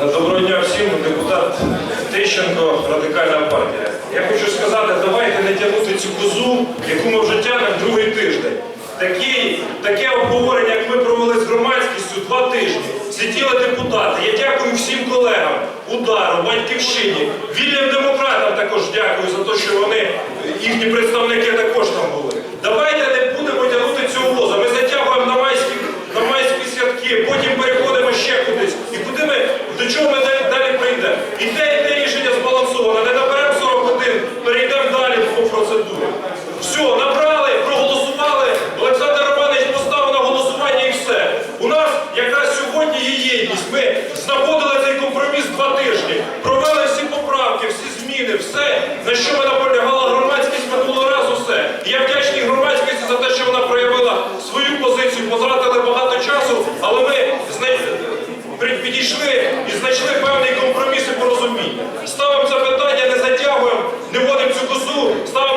Доброго дня всім, депутат Тищенко, Радикальна партія. Я хочу сказати, давайте не тягнути цю козу, яку ми вже тягнемо другий тиждень. Такі, таке обговорення, як ми провели з громадськістю два тижні. Сиділи депутати. Я дякую всім колегам, удару, батьківщині, вільним демократам також дякую за те, що вони, їхні представники також там були. Давайте не будемо тягнути цього воза. Ми затягуємо на майські, на майські святки, потім переходимо єдність. Ми знаходили цей компроміс два тижні, провели всі поправки, всі зміни, все, на що ми наполягала громадськість минулого разу, все. І я вдячний громадськості за те, що вона проявила свою позицію, потратили багато часу, але ми підійшли і знайшли певний компроміс і порозуміння. Ставимо це питання, не затягуємо, не вводимо цю козу, ставимо